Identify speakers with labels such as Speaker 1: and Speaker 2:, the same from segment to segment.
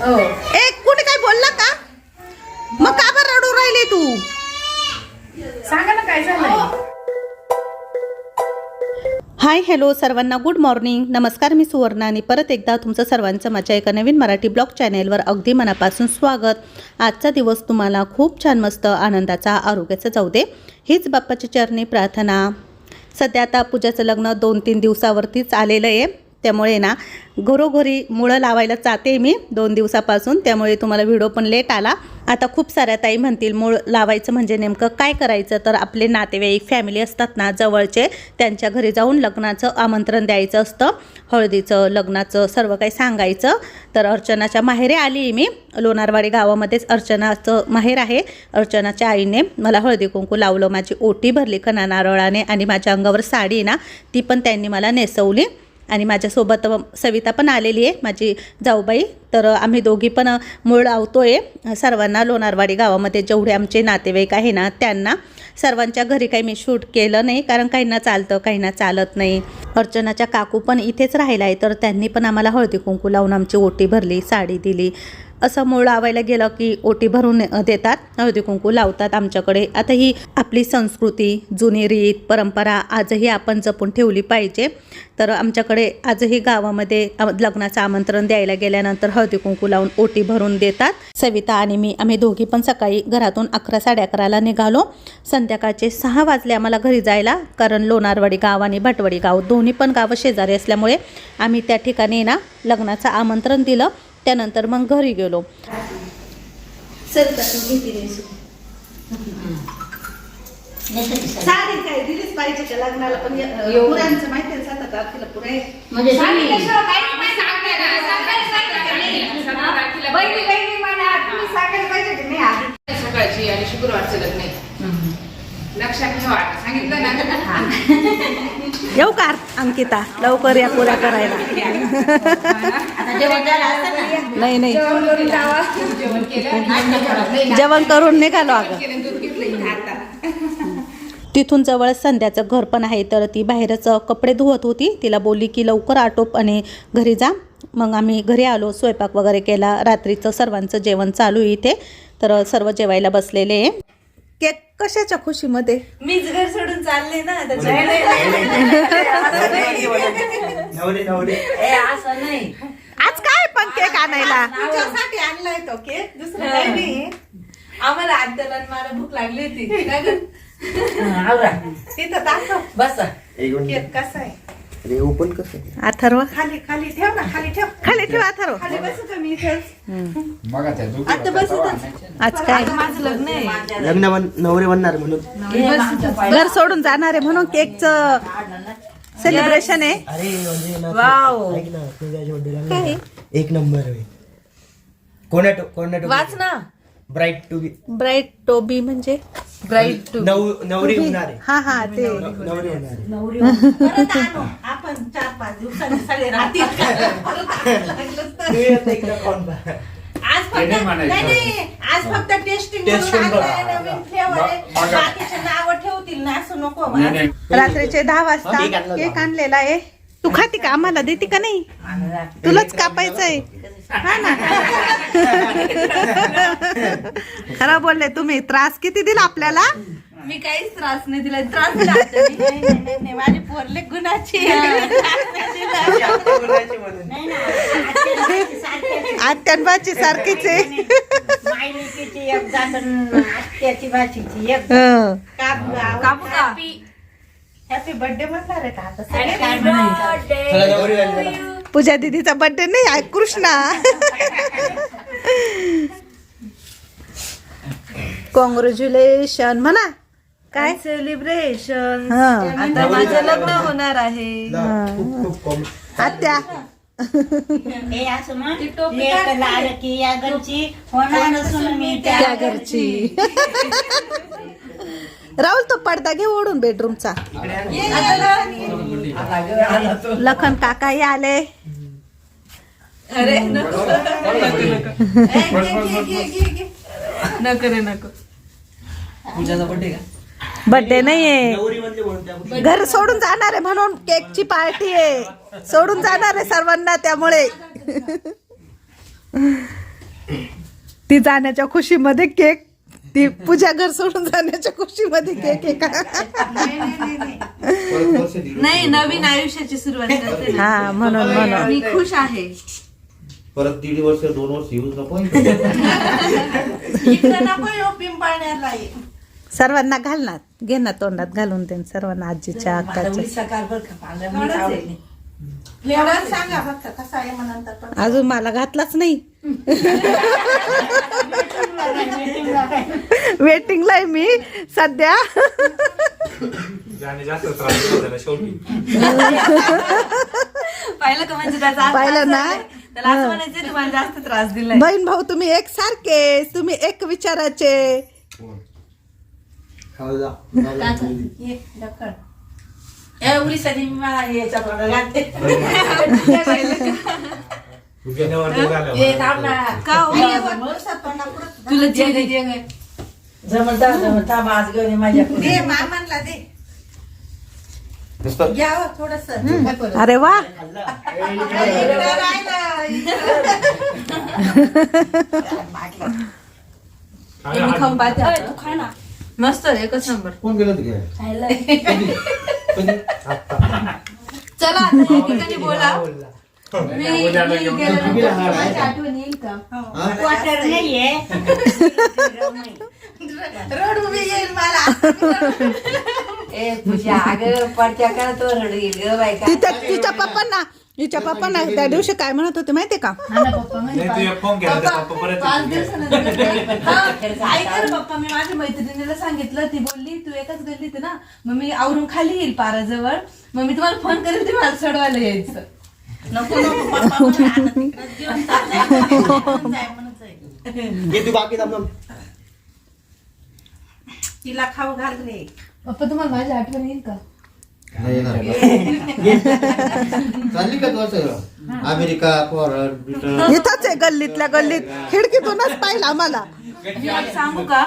Speaker 1: हो.
Speaker 2: ए कुणी काय बोलला का? मग का बरं रडू राहिली तू?
Speaker 1: सांगा ना काय झालंय?
Speaker 2: हाय हॅलो सर्वांना गुड मॉर्निंग नमस्कार मी सुवर्णा आणि परत एकदा तुमचं सर्वांचं माझ्या एका नवीन मराठी ब्लॉग चॅनेलवर अगदी मनापासून स्वागत. आजचा दिवस तुम्हाला खूप छान मस्त आनंदाचा आरोग्याचा जाऊ दे. हीच बाप्पाची चरणी प्रार्थना. सध्या आता पूजाचं लग्न दोन तीन दिवसावरतीच आलेलं आहे. त्यामुळे ना घरोघरी मुळं लावायला जाते मी दोन दिवसापासून. त्यामुळे तुम्हाला व्हिडिओ पण लेट आला. आता खूप साऱ्या ताई म्हणतील मूळ लावायचं म्हणजे नेमकं काय करायचं? तर आपले नातेवाईक फॅमिली असतात ना जवळचे त्यांच्या घरी जाऊन लग्नाचं आमंत्रण द्यायचं असतं. हळदीचं लग्नाचं सर्व काही सांगायचं. तर अर्चनाच्या माहेरे आली मी. लोणारवाडी गावामध्येच अर्चनाचं माहेर आहे. अर्चनाच्या आईने मला हळदी कुंकू लावलं. माझी ओटी भरली कणा नारळाने आणि माझ्या अंगावर साडी आहे ना ती पण त्यांनी मला नेसवली. आणि माझ्यासोबत सविता पण आलेली आहे माझी जाऊबाई. तर आम्ही दोघी पण मूळ लावतोय. सर्वांना लोणारवाडी गावामध्ये जेवढे आमचे नातेवाईक आहे ना त्यांना सर्वांच्या घरी काही मी शूट केलं नाही कारण काहींना चालतं काहींना चालत नाही. अर्चनाच्या काकू पण इथेच राहिला आहे तर त्यांनी पण आम्हाला हळदी कुंकू लावून आमची ओटी भरली साडी दिली. असं मूळ लावायला गेलं की ओटी भरून देतात हळदी कुंकू लावतात आमच्याकडे. आता ही आपली संस्कृती जुनी रीत परंपरा आजही आपण जपून ठेवली पाहिजे. तर आमच्याकडे आजही गावामध्ये लग्नाचं आमंत्रण द्यायला गेल्यानंतर हळदी कुंकू लावून ओटी भरून देतात. सविता आणि मी आम्ही दोघी पण सकाळी घरातून अकरा साडे अकराला निघालो. संध्याकाळचे सहा वाजले आम्हाला घरी जायला. कारण लोणारवाडी गाव आणि भटवाडी गाव दोन्ही पण गावं शेजारी असल्यामुळे आम्ही त्या ठिकाणी ना लग्नाचं आमंत्रण दिलं. त्यानंतर मग घरी गेलो. साडी काय दिलीच पाहिजे का लग्नाला? पण पुरांचं माहिती आहे सात तारखेला पुरे
Speaker 3: म्हणजे
Speaker 1: बहिणी बहिणी म्हणा तुम्ही सांगायला पाहिजे की नाही सकाळची आणि शुक्रवारचं लग्न आहे. लक्षात ठेवा. सांगितलं ना?
Speaker 2: येऊ का अंकिता? लवकर या पुऱ्या करायला.
Speaker 3: आता जेवण झालं असेल ना?
Speaker 2: नाही नाही.
Speaker 1: जेवण करून
Speaker 2: निघालो अगं.
Speaker 1: केलं, दूध घेतलं इथं आता.
Speaker 2: तिथून जवळ संध्याचं घर पण आहे तर ती बाहेरच कपडे धुवत होती. तिला बोलली की लवकर आटोप आणि घरी जा. मग आम्ही घरी आलो स्वयंपाक वगैरे केला. रात्रीचं सर्वांचं जेवण चालू आहे इथे. तर सर्व जेवायला बसलेले आहे. केक कशाच्या खुशीमध्ये
Speaker 4: मीच घर सोडून चालले ना
Speaker 5: नवरे नवरे
Speaker 4: ए असं नाही
Speaker 2: आज काय पण केक आणायला
Speaker 4: तुझ्यासाठी आणलाय तो केक दुसरं काही नाही आम्हाला आद्याला आणि मला भूक लागली होती काय गं?
Speaker 3: आवरा.
Speaker 4: तिथं दाखव
Speaker 3: बस
Speaker 5: एक मिनिट
Speaker 4: केक कसा आहे
Speaker 5: अरे ओपन कसं?
Speaker 2: अथर्व?
Speaker 4: खाली खाली ठेव ना खाली ठेव.
Speaker 2: खाली ठेवा अथर्व.
Speaker 4: खाली बसू का मी आता बसू.
Speaker 2: आज काय?
Speaker 4: माझं लग्न आहे.
Speaker 5: लग्न बन नवरे बनणार म्हणून.
Speaker 2: घर सोडून जाणार आहे म्हणून केकचं सेलिब्रेशन आहे.
Speaker 5: अरे म्हणजे ना
Speaker 4: वाव.
Speaker 5: ऐक ना तुझ्या birthday ला ना एक नंबर आहे. कोणाटो कोणाटो
Speaker 4: वाच ना.
Speaker 5: Bright to be
Speaker 2: bright to be म्हणजे?
Speaker 4: ब्राईट टू
Speaker 5: नव नवरी होणार. आहे
Speaker 2: हा हा ते.
Speaker 5: नव- नवरी होणार. आहे
Speaker 4: परत आणू. आपण चार पाच दिवसांनी सगळे राहतील.
Speaker 5: तू येत इकडं कोण बा?
Speaker 4: आज फक्त
Speaker 6: नाही म्हणायचं.
Speaker 4: नाही आज फक्त टेस्टिंग
Speaker 5: करून बघा.
Speaker 4: नवीन फ्लेवर आहे.
Speaker 6: बघा.
Speaker 4: बाकीचे नाव ठेवतील ना असं नको
Speaker 6: नाही,
Speaker 4: बा.
Speaker 6: नाही.
Speaker 2: रात्रीचे दहा वाजता
Speaker 5: आणला
Speaker 2: केक आणलेला आहे. तू खाती का? आम्हाला देते का नाही? तुलाच कापायचं आहे हा ना. खरं बोलले तुम्ही त्रास किती दिला आपल्याला?
Speaker 4: मी काहीच त्रास नाही दिला. त्रास दिला. आता मी. नाही, नाही, नाही, नाही, माझी पोरले गुणाची.
Speaker 2: आत्यानबाची सारखीच. आहे.
Speaker 4: काप गाव.
Speaker 1: कापू का?
Speaker 4: हॅपी बर्थडे म्हणणार आहे का आता सगळे?
Speaker 3: काय म्हणायचं
Speaker 5: चला नवरी बनणार
Speaker 2: पूजा दिदीचा बर्थडे नाही आहे कृष्णा. कॉंग्रॅच्युलेशन म्हणा. काय?
Speaker 4: सेलिब्रेशन
Speaker 2: हा.
Speaker 4: आता माझं लग्न होणार आहे.
Speaker 2: आत्या.
Speaker 3: हे असं म्हण. लेक लाडकी या घरची होणार नसून मी
Speaker 2: त्या
Speaker 3: त्या
Speaker 2: घरची. राहुल तो पडदा घे ओढून बेडरूमचा. लखन काकाही आले.
Speaker 4: अरे नको. नको
Speaker 2: बर्थडे नाहीये घर सोडून जाणार आहे म्हणून केकची पार्टी आहे. सोडून जाणार आहे सर्वांना त्यामुळे. ती जाण्याच्या खुशीमध्ये केक ती पूजा घर सोडून जाण्याच्या खुशीमध्ये केक आहे का?
Speaker 4: नाही नवीन आयुष्याची सुरुवात करते. ना.
Speaker 2: हा म्हणून म्हणून.
Speaker 4: मी खुश आहे.
Speaker 5: परत दीड वर्ष दोन वर्ष येऊच नको.
Speaker 4: इकडे नको येऊ पिंपळण्याला. ये.
Speaker 2: सर्वांना घाल ना घे ना तोंडात घालून दे सर्वांना आजीच्या अक्काच्या
Speaker 4: थोडंच आहे. फ्लेवर सांगा फक्त कसा आहे मग नंतर पण.
Speaker 2: अजून मला घातलाच नाही. वेटिंगला आहे मी सध्या.
Speaker 4: पाहिलं का म्हणजे त्याचा
Speaker 2: पाहिलं ना?
Speaker 4: आहे. त्याला असं म्हणायचं तुम्हाला जास्त त्रास दिलाय.
Speaker 2: बहीण भाऊ तुम्ही एक सारखे तुम्ही एक विचाराचे.
Speaker 5: जा
Speaker 4: मी मला हे घालते.
Speaker 7: गेल्यावर ते झालं.
Speaker 4: ये, थांब ना. का हो? तुला जे दे, जे दे. दे, मामांना दे.
Speaker 5: नुसतं
Speaker 4: घ्या हो, थोडंसं.
Speaker 2: अरे वा
Speaker 7: हा-
Speaker 4: खाऊन. मस्त एकच नंबर
Speaker 5: कोण गेलं?
Speaker 4: चला आता या ठिकाणी बोला
Speaker 5: हा?
Speaker 3: क्वार्टर नाहीये
Speaker 4: रड उभी येईल मला.
Speaker 8: ए पूजा अगं पडत्या का तो रडेल ग बायका
Speaker 2: तिच्या तिच्या पप्पांना तिच्या पप्पांना त्या दिवशी काय म्हणत होते माहितीये का?
Speaker 7: पप्पा
Speaker 4: पाच. दिवसानंतर हा, पप्पा मी माझ्या मैत्रिणीला सांगितलं ती बोलली तू एकाच गल्लीत ना? मग मी आवरून खाली येईल पाराजवळ. मग मी तुम्हाला फोन करेल ते मला सोडवायला यायचं. नको नको पप्पा मला आता तिकडं घेऊन चाललंय. घेऊन जाय म्हणत आहे.
Speaker 5: घे तू बाकी थांब.
Speaker 4: तिला खाऊ घाल रे.
Speaker 1: पप्पा तुम्हाला माझी आठवण येईल का?
Speaker 5: नाही येणार का? चालली का तू असं? America foreign Britain.
Speaker 2: इथंच आहे गल्लीतल्या गल्लीत. खिडकीतूनच पाहिलं आम्हाला.
Speaker 4: मी एक सांगू का?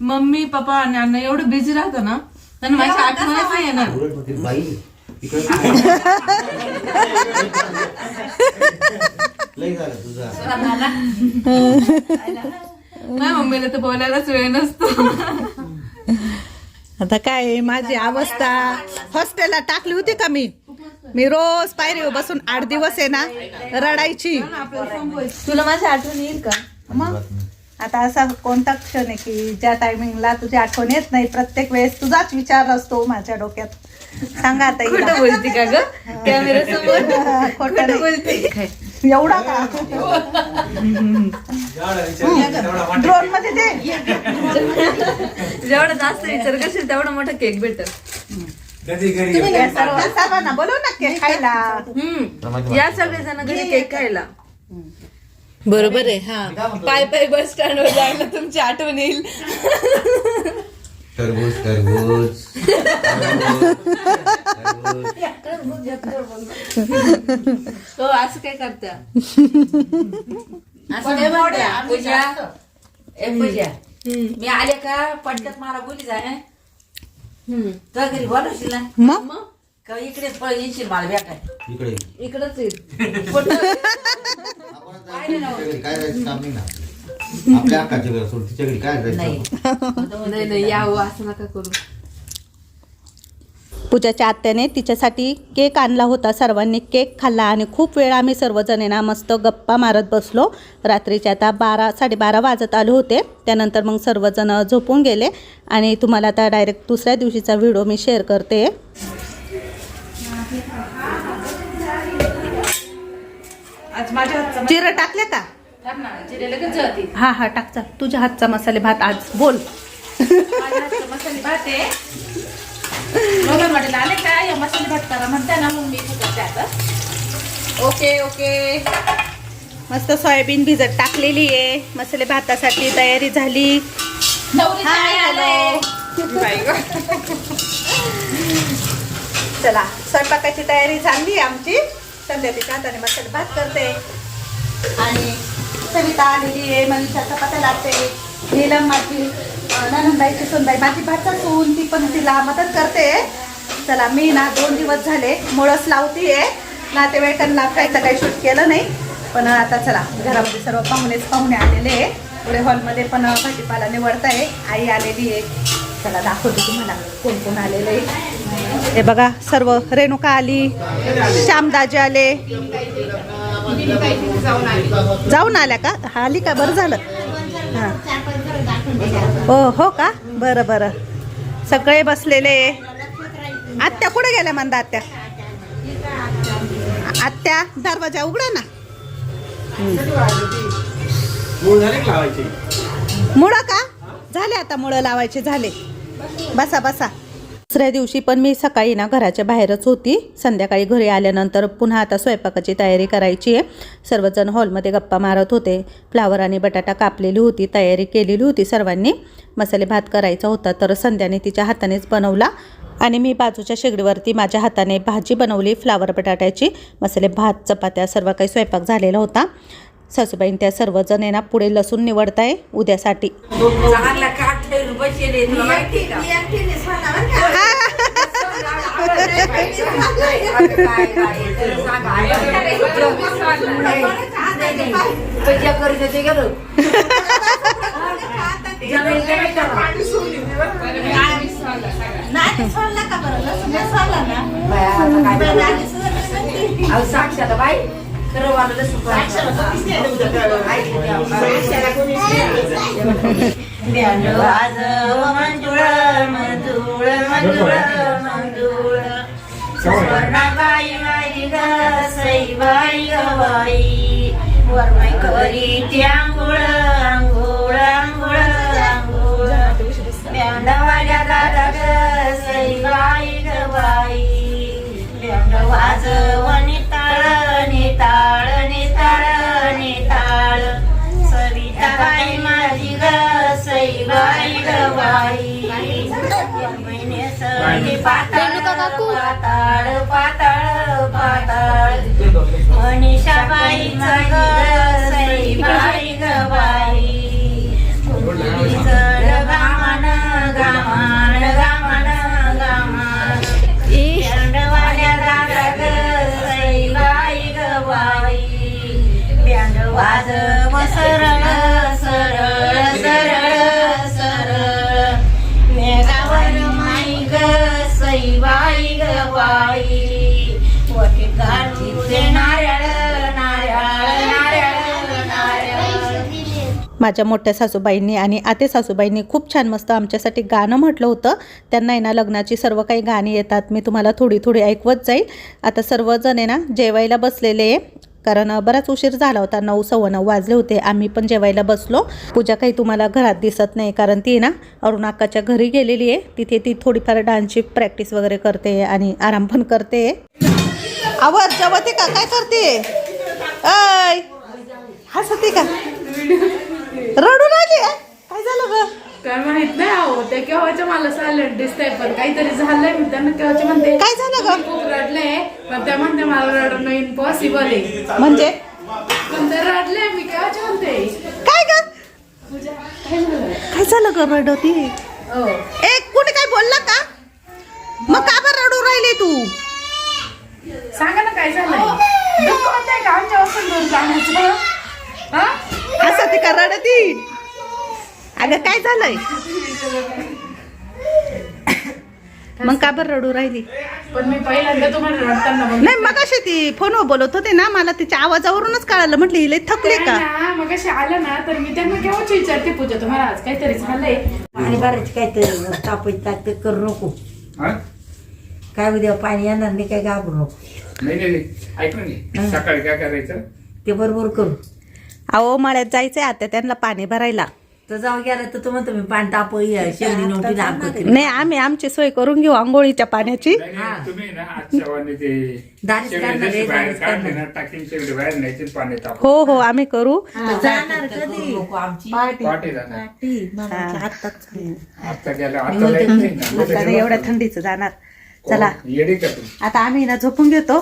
Speaker 4: मम्मी पप्पा आणि अण्णा एवढं बिझी राहतं ना त्यांना माझी आठवणच नाही येणार.
Speaker 5: बाई. झालं तुझा
Speaker 4: माझ्या मम्मीला तर बोलायलाच वेळ नसतो
Speaker 2: आता काय आहे, माझी अवस्था. हॉस्टेलला टाकली होती का मी? मी रोज पायरीवर बसून आठ दिवस आहे ना रडायची.
Speaker 4: तुला माझी आठवण येईल का?
Speaker 2: मग? आता असा कोणता क्षण आहे की ज्या टायमिंगला तुझी आठवण येत नाही प्रत्येक वेळेस तुझाच विचार असतो माझ्या डोक्यात. सांगा आता हिला.
Speaker 4: खोटं बोलती का ग? कॅमेरा समोर
Speaker 2: खोटं
Speaker 4: खोटं
Speaker 2: नाही.
Speaker 4: बोलते.
Speaker 2: एवढा का. ड्रोनमध्ये दे.
Speaker 4: जेवढा जास्त विचार करशील तेवढा मोठा केक भेटल.
Speaker 2: या सर्व सर्वांना बोलव ना केक खायला.
Speaker 4: हम्म. या सगळे जण घरी केक खायला. बरोबर आहे हा. पाय पाय बस स्टँड वर जायला तुमची आठवण येईल.
Speaker 5: टरबूज टरबूज.
Speaker 4: तो असं काय करत्या?
Speaker 8: असं नाही म्हणत्या पूजा? ए पूजा मी आले का? पडत्यात मला बोली जाय तुझ्या घरी बोलवशील ना?
Speaker 2: मग?
Speaker 8: का इकडे पळ येशील मला भेटाय
Speaker 5: इकडे.
Speaker 4: इकडच येईल.
Speaker 5: काय जायचं काम नाही ना आपल्या अक्काच्या घरी सोड तिच्या घरी काय
Speaker 8: नाही
Speaker 5: जायचं?
Speaker 4: नाही. नाही यावं असं नका करू.
Speaker 2: पूजाच्या आत्याने तिच्यासाठी केक आणला होता. सर्वांनी केक खाल्ला आणि खूप वेळ आम्ही सर्वजण आहे ना मस्त गप्पा मारत बसलो. रात्रीचे आता बारा साडेबारा वाजत आले होते. त्यानंतर मग सर्वजण झोपून गेले. आणि तुम्हाला आता डायरेक्ट दुसऱ्या दिवशीचा व्हिडिओ मी शेअर करते.
Speaker 4: आज माझ्या हातचा
Speaker 2: जिरं टाकले का? हा हा टाकचा तुझ्या हातचा मसाले भात आज. बोल.
Speaker 4: मसाले भात आहे. रोहन वाटेल आले का? या मसाले भात करा म्हणता ना मग मी करते आता ओके ओके.
Speaker 2: मस्त सोयाबीन भिजत टाकलेली आहे. मसाले भातासाठी तयारी झाली. हाय,
Speaker 4: काय
Speaker 2: हॅलो. चला स्वयंपाकाची तयारी झाली आमची. सध्या तिच्या हाताने मसाले भात करते. आणि सविता आलेली आहे मनीषा चपात्या लागते नीलम माझी ननंदाईची सुनबाई माझी भाचा सून ती पण तिला मदत करते. चला मी ना दोन दिवस झाले मुळस लावतीये. नातेवाईकांना तर काही शूट केलं नाही. पण आता चला घरामध्ये सर्व पाहुणेच पाहुणे आलेले आहे. पुढे हॉलमध्ये पण भाजीपाला निवडत आहे. आई आलेली आहे. चला दाखवते तुम्हाला कोण कोण आलेलं आहे. हे बघा सर्व रेणुका आली श्यामदाजी आले.
Speaker 1: जाऊन
Speaker 2: आल्या का? आली का? बरं झालं. हां. हो हो का? बरं बरं. सगळे बसलेले आत्या कुठे गेल्या म्हणता आत्या? आत्या दरवाजा उघडा ना.
Speaker 7: मुळं का?
Speaker 2: झाले आता मुळं लावायचे झाले. बसा बसा. दुसऱ्या दिवशी पण मी सकाळी ना घराच्या बाहेरच होती. संध्याकाळी घरी आल्यानंतर पुन्हा आता स्वयंपाकाची तयारी करायची आहे. सर्वजण हॉलमध्ये गप्पा मारत होते. फ्लावर आणि बटाटा कापलेली होती तयारी केलेली होती सर्वांनी. मसाले भात करायचा होता तर संध्याने तिच्या हातानेच बनवला आणि मी बाजूच्या शेगडीवरती माझ्या हाताने भाजी बनवली फ्लावर बटाट्याची. मसाले भात चपात्या सर्व काही स्वयंपाक झालेला होता. सासूबाईन त्या सर्वजण आहे ना पुढे लसूण निवडताय उद्यासाठी
Speaker 8: चांगला काठ ठेवून बसले तुला माहिती का काय काय तर सांग पैसा करीत होते गेलो साक्षाला बाई खरं वाटलं
Speaker 3: वाजव मंजुळ मंजुळ मंजुळ मंजुळ. स्वर्णाबाई माझी ग सईबाई ग बाई. वरमाई करी ती आंघोळ आंघोळ आंघोळ आंघोळ. ब्यांडवाल्या दादा ग सईबाई ग बाई. निताळ सरी पाताळ पाताळ पाताळ पाताळ. मनीषाबाई ग सईबाई ग बाई चढ गामान गामान गामान गामान. ब्यांडवाल्या दादा ग ग बाई वाजव सरळ
Speaker 2: माझ्या मोठ्या सासूबाईंनी आणि आते सासूबाईंनी खूप छान मस्त आमच्यासाठी गाणं म्हटलं होतं. त्यांना आहे ना लग्नाची सर्व काही गाणी येतात. मी तुम्हाला थोडी थोडी ऐकवत जाईल. आता सर्वजण आहे ना जेवायला बसलेले आहे. कारण बराच उशीर झाला होता. नऊ सव्वा नऊ वाजले होते. आम्ही पण जेवायला बसलो. पूजा काही तुम्हाला घरात दिसत नाही. कारण ती ना अरुणाकाच्या घरी गेलेली आहे. तिथे ती थोडीफार डान्सची प्रॅक्टिस वगैरे करते आणि आराम पण करते. आवाज जेवते का? काय करते? हसते का? आली आहे? काय झालं ग?
Speaker 4: काय माहीत नाही अहो त्या केव्हाच्या मला सायलेंट दिसतंय पण काहीतरी झालंय मी त्यांना केव्हाचे म्हणते.
Speaker 2: काय झालं ग?
Speaker 4: खूप रडले पण त्या म्हणते मला रडणं इम्पॉसिबल आहे.
Speaker 2: म्हणजे?
Speaker 4: पण ते रडले मी केव्हाचे म्हणते?
Speaker 2: काय ग? काय झालं ग रडती?
Speaker 4: हो.
Speaker 2: ए कुणी काय बोलला का? मग का बरं रडू राहिली तू?
Speaker 4: सांगा ना काय झालंय? दुःख होतंय का? आमच्या वसंतवर जाण्याचं? हा?
Speaker 2: असं ती का रडती? अगं काय झालंय? मग का बरं रडू राहिली?
Speaker 4: पण मी पहिल्यांदा तुम्हाला रडताना बघितलं.
Speaker 2: नाही मग अशी ती फोनवर बोलत होते ना मला तिच्या आवाजावरूनच कळालं. म्हटलं हिले थकले का?
Speaker 4: ना, मग अशी आलं ना तर मी त्यांना केव्हाची विचारते पूजा तुम्हाला आज काहीतरी झालंय?
Speaker 8: आणि बरंच काहीतरी तापत ताकद करू नको.
Speaker 6: हा?
Speaker 8: काय उद्या पाणी येणार नाही काय घाबरू नको.
Speaker 6: नाही नाही नाही. ऐक ना नाही. सकाळी काय करायचं?
Speaker 8: ते बरोबर करू.
Speaker 2: अहो मळ्यात जायचंय आता त्यांना पाणी भरायला.
Speaker 8: तर जाऊ गेला तर तू म्हणतो मी पाणी ताप शेवटी नव्हती दाखवते
Speaker 2: नाही आम्ही आमची सोय करून घेऊ आंघोळीच्या पाण्याची.
Speaker 6: नाही नाही तुम्ही ना आजच्या वाणी ते
Speaker 8: दारीच
Speaker 6: शेगडी
Speaker 8: काढणार
Speaker 6: जशी
Speaker 8: आहे,
Speaker 6: बाहेर
Speaker 8: दारीच
Speaker 6: काढली
Speaker 8: काढणार.
Speaker 6: ना टाकीन शेगडी बाहेर न्यायची आणि पाणी ताप
Speaker 2: हो हो आम्ही करू.
Speaker 8: जाणार कधी? नको आमची.
Speaker 6: पाठी जाणार. आता गेलं आता
Speaker 8: म्हणते
Speaker 6: जायचं नाही ना.
Speaker 2: आता नाही एवढ्या थंडीचं जाणार. चला.
Speaker 6: हो, येडी का तू?
Speaker 2: आता आम्ही ना झोपून घेतो.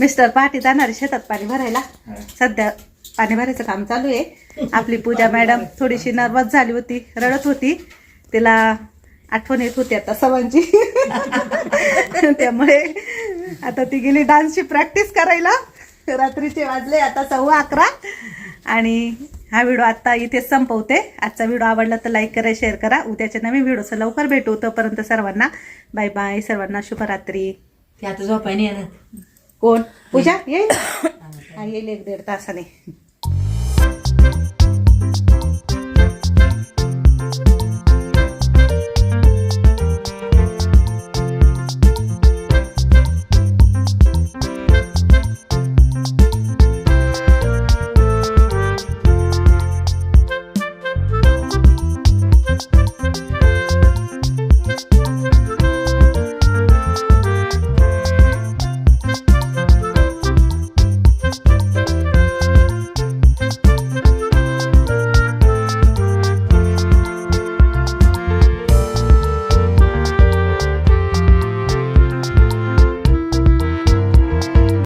Speaker 2: मिस्टर पहाटे जाणार आहे शेतात पाणी भरायला. सध्या पाणी भरायचं काम चालू आहे. आपली पूजा मॅडम थोडीशी नर्वस झाली होती रडत होती. तिला आठवण येत होती आता सवांची त्यामुळे आता ती गेली डान्सची प्रॅक्टिस करायला. रात्रीचे वाजले आता सव्वा अकरा. आणि हा व्हिडिओ आता इथे संपवते. आजचा व्हिडिओ आवडला तर लाईक करा शेअर करा. उद्याच्या नवीन व्हिडिओचं लवकर भेटू. तोपर्यंत सर्वांना बाय बाय सर्वांना शुभरात्री.
Speaker 8: ते आता येणार.
Speaker 2: कोण? पूजा? येईल? येईल एक दीड तासाने.